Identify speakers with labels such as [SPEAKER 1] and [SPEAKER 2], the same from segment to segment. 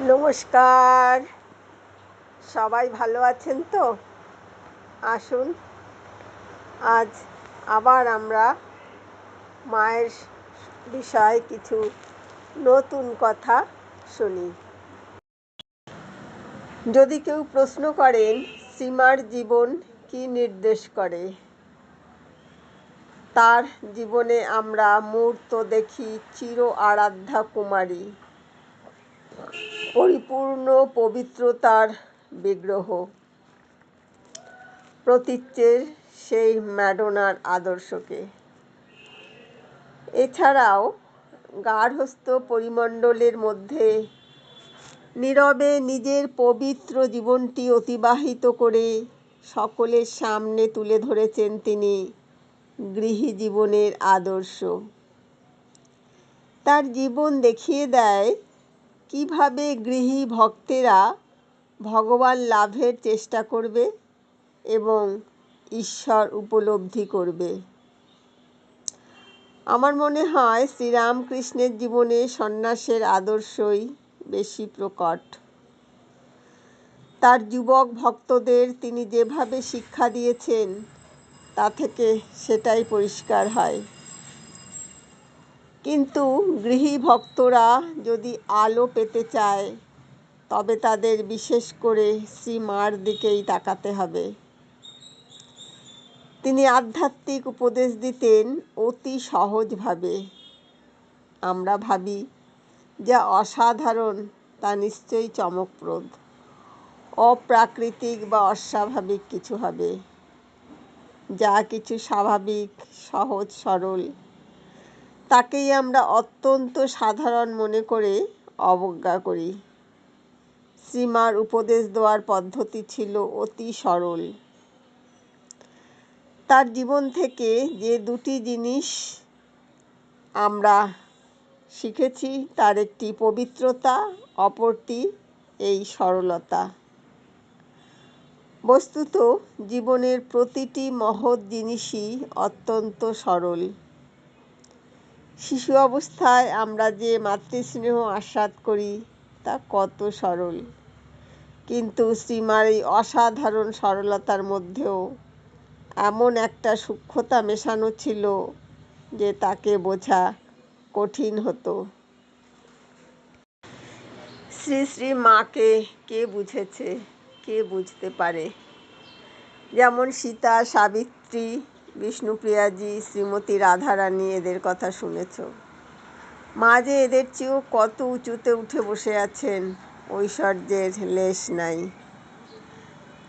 [SPEAKER 1] নমস্কার। সবাই ভালো আছেন তো? আসুন। আজ আবার আমরা মায়ের বিষয়ে কিছু নতুন কথা শুনি। যদি কেউ প্রশ্ন করেন, সীমার জীবন কি নির্দেশ করে? তার জীবনে আমরা মূর্ত দেখি চির আরাধ্যা কুমারী। পরিপূর্ণ পবিত্রতার বিগ্রহ। প্রতীচ্যের সেই ম্যাডোনার আদর্শকে। এছাড়াও গার্হস্থ পরিমণ্ডলের মধ্যে নীরবে নিজের পবিত্র জীবনটি অতিবাহিত করে সকলের সামনে তুলে ধরেছেন তিনি গৃহী জীবনের আদর্শ। তার জীবন দেখিয়ে দেয় কীভাবে গৃহী ভক্তেরা ভগবান লাভের চেষ্টা করবে এবং ঈশ্বর উপলব্ধি করবে? আমার মনে হয় শ্রীরামকৃষ্ণের জীবনে সন্ন্যাসের আদর্শই বেশি প্রকট। তার যুবক ভক্তদের তিনি যেভাবে শিক্ষা দিয়েছেন, তা থেকে সেটাই পরিষ্কার হয়। কিন্তু গৃহী ভক্তরা যদি আলো পেতে চায়, তবে তাদের বিশেষ করে শ্রীমার দিকেই তাকাতে হবে। তিনি আধ্যাত্মিক উপদেশ দিতেন অতি সহজভাবে। আমরা ভাবি, যা অসাধারণ তা নিশ্চয়ই চমকপ্রদ। অপ্রাকৃতিক বা অস্বাভাবিক কিছু হবে। যা কিছু স্বাভাবিক, সহজ, সরল। তাকেই আমরা অত্যন্ত সাধারণ মনে করে অবজ্ঞা করি। শ্রীমার উপদেশ দেওয়ার পদ্ধতি ছিল অতি সরল। তার জীবন থেকে যে দুটি জিনিস আমরা শিখেছি, তার একটি পবিত্রতা, অপরটি এই সরলতা। বস্তুত জীবনের প্রতিটি মহৎ জিনিসই অত্যন্ত সরল। শিশু অবস্থায় আমরা যে মাতৃস্নেহ আস্বাদ করি, তা কত সরল। কিন্তু শ্রীমার এই অসাধারণ সরলতার মধ্যেও এমন একটা সূক্ষ্মতা মেশানো ছিল যে তাকে বোঝা কঠিন হতো। শ্রী শ্রী মাকে কে বুঝেছে? কে বুঝতে পারে? যেমন সীতা, সাবিত্রী বিষ্ণুপ্রিয়াজি, শ্রীমতী রাধারানী এদের কথা শুনেছ। মা যে এদের চেয়েও কত উঁচুতে উঠে বসে আছেন ঐশ্বর্যের লেশ নাই।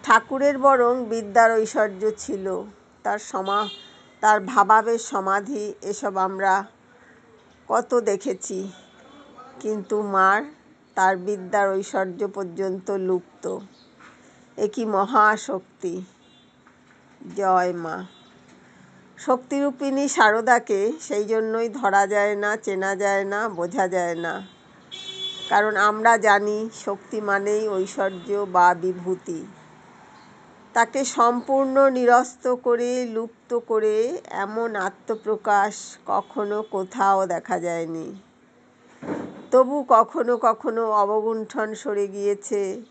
[SPEAKER 1] ঠাকুরের বরং বিদ্যার ঐশ্বর্য ছিল। তার সমা, তার ভাবাবের সমাধি এসব আমরা কত দেখেছি। কিন্তু মার, তার বিদ্যার ঐশ্বর্য পর্যন্ত লুপ্ত। এ কি মহাশক্তি? জয় মা। শক্তিরূপিণী সারদাকে সেই জন্যই ধরা যায় না, চেনা যায় না, বোঝা যায় না। কারণ আমরা জানি শক্তি মানেই ঐশ্বর্য বা বিভূতি। তাকে সম্পূর্ণ নিরস্ত করে, লুপ্ত করে এমন আত্মপ্রকাশ কখনো কোথাও দেখা যায়নি। তবু কখনো কখনো অবগুণ্ঠন সরে গিয়েছে,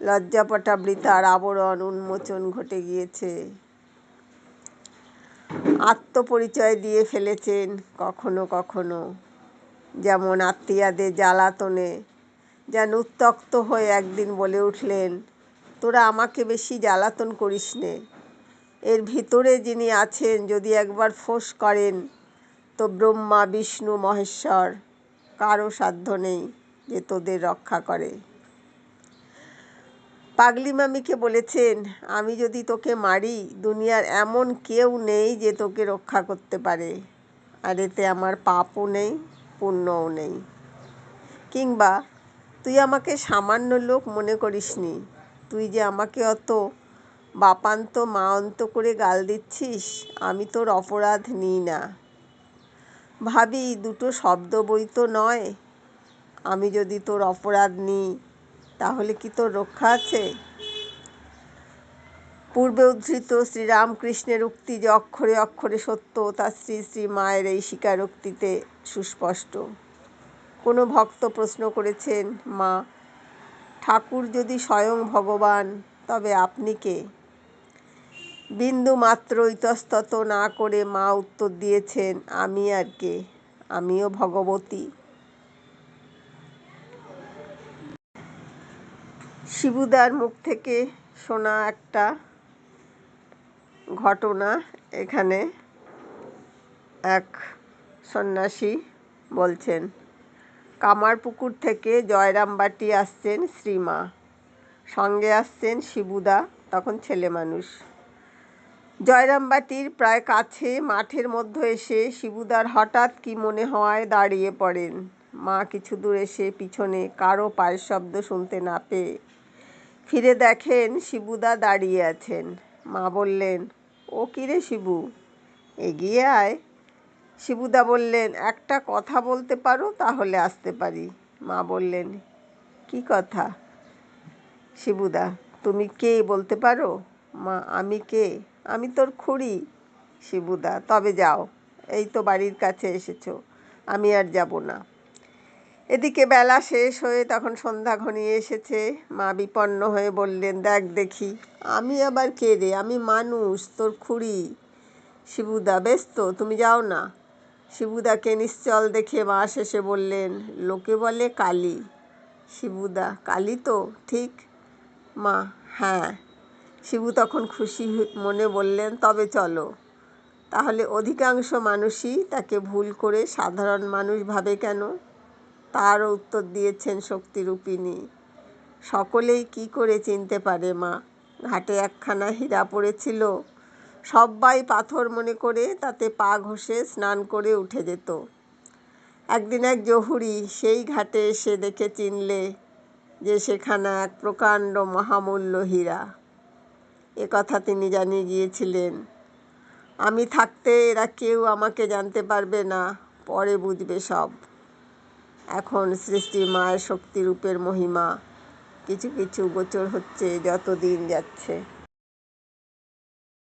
[SPEAKER 1] লজ্জাপটাবৃতার আবরণ উন্মোচন ঘটে গিয়েছে। আত্মপরিচয় দিয়ে ফেলেছেন কখনো কখনো। যেমন আত্মীয়াদের জ্বালাতনে, যেন উত্তক্ত হয়ে একদিন বলে উঠলেন, তোরা আমাকে বেশি জ্বালাতন করিস নে। এর ভিতরে যিনি আছেন, যদি একবার ফোঁস করেন, তো ব্রহ্মা, বিষ্ণু, মহেশ্বর, কারও সাধ্য নেই যে তোদের রক্ষা করে। পাগলি মামিকে বলেছেন, আমি যদি তোকে মারি, দুনিয়ার এমন কেউ নেই যে তোকে রক্ষা করতে পারে। আর এতে আমার পাপও নেই, পুণ্যও নেই। কিংবা তুই আমাকে সামান্য লোক মনে করিসনি। তুই যে আমাকে অত বাপান্ত মা অন্ত করে গাল দিচ্ছিস, আমি তোর অপরাধ নিই না। ভাবি, দুটো শব্দ বই তো নয়। আমি যদি তোর অপরাধ নিই তাহলে কি তোর রক্ষা আছে? পূর্বে উদ্ধৃত শ্রীরামকৃষ্ণের উক্তি যে অক্ষরে অক্ষরে সত্য তা শ্রী শ্রী মায়ের এই স্বীকারোক্তিতে সুস্পষ্ট। কোনো ভক্ত প্রশ্ন করেছেন, মা, ঠাকুর যদি স্বয়ং ভগবান, তবে আপনি কে? বিন্দু মাত্র ইতস্তত না করে মা উত্তর দিয়েছেন, আমি আর কে? আমিও ভগবতী। শিবুদার মুখ থেকে শোনা একটা ঘটনা এখানে এক সন্ন্যাসী বলছেন, কামারপুকুর থেকে জয়রামবাটি আসছেন শ্রীমা, সঙ্গে আসছেন শিবুদা, তখন ছেলে মানুষ। জয়রামবাটির প্রায় কাছে মাঠের মধ্যে এসে শিবুদার হঠাৎ কি মনে হওয়ায় দাঁড়িয়ে পড়েন। মা কিছু দূর এসে পিছনে কারও পায়ের শব্দ শুনতে না পেয়ে। ফিরে দেখেন শিবুদা দাঁড়িয়ে আছেন। মা বললেন, ও কিরে শিবু? এগিয়ে আয়। শিবুদা বললেন, একটা কথা বলতে পারো, তাহলে আসতে পারি। মা বললেন, কি কথা? শিবুদা, তুমি কে বলতে পারো? মা, আমি কে? আমি তোর খুড়ি। শিবুদা, তবে যাও, এই তো বাড়ির কাছে এসেছ। আমি আর যাব না। এদিকে বেলা শেষ হয়ে তখন সন্ধ্যা ঘনিয়ে এসেছে। মা বিপন্ন হয়ে বললেন, দেখ দেখি, আমি আবার কে রে? আমি মানুষ, তোর খুড়ি। শিবুদা, বেশ তো, তুমি যাও না। শিবুদাকে নিশ্চল দেখে মা শেষে বললেন, লোকে বলে কালী। শিবুদা, কালী তো, ঠিক? মা হ্যাঁ। শিবু তখন খুশি মনে বললেন, তবে চলো। তাহলে অধিকাংশ মানুষই তাকে ভুল করে সাধারণ মানুষ ভাবে কেন? তারও উত্তর দিয়েছেন শক্তিরূপিণী। সকলেই কি করে চিনতে পারে মা? ঘাটে একখানা হীরা পড়েছিল। সব্বাই পাথর মনে করে তাতে পা ঘষে স্নান করে উঠে যেত। একদিন এক জহুরি সেই ঘাটে এসে দেখে চিনলে যে সেখানে এক প্রকাণ্ড মহামূল্য হীরা। এ কথা তিনি জানিয়ে গিয়েছিলেন, আমি থাকতে এরা কেউ আমাকে জানতে পারবে না, পরে বুঝবে সব। এখন সৃষ্টির মায়ের শক্তিরূপের মহিমা। কিছু কিছু গোচর হচ্ছে যত দিন যাচ্ছে।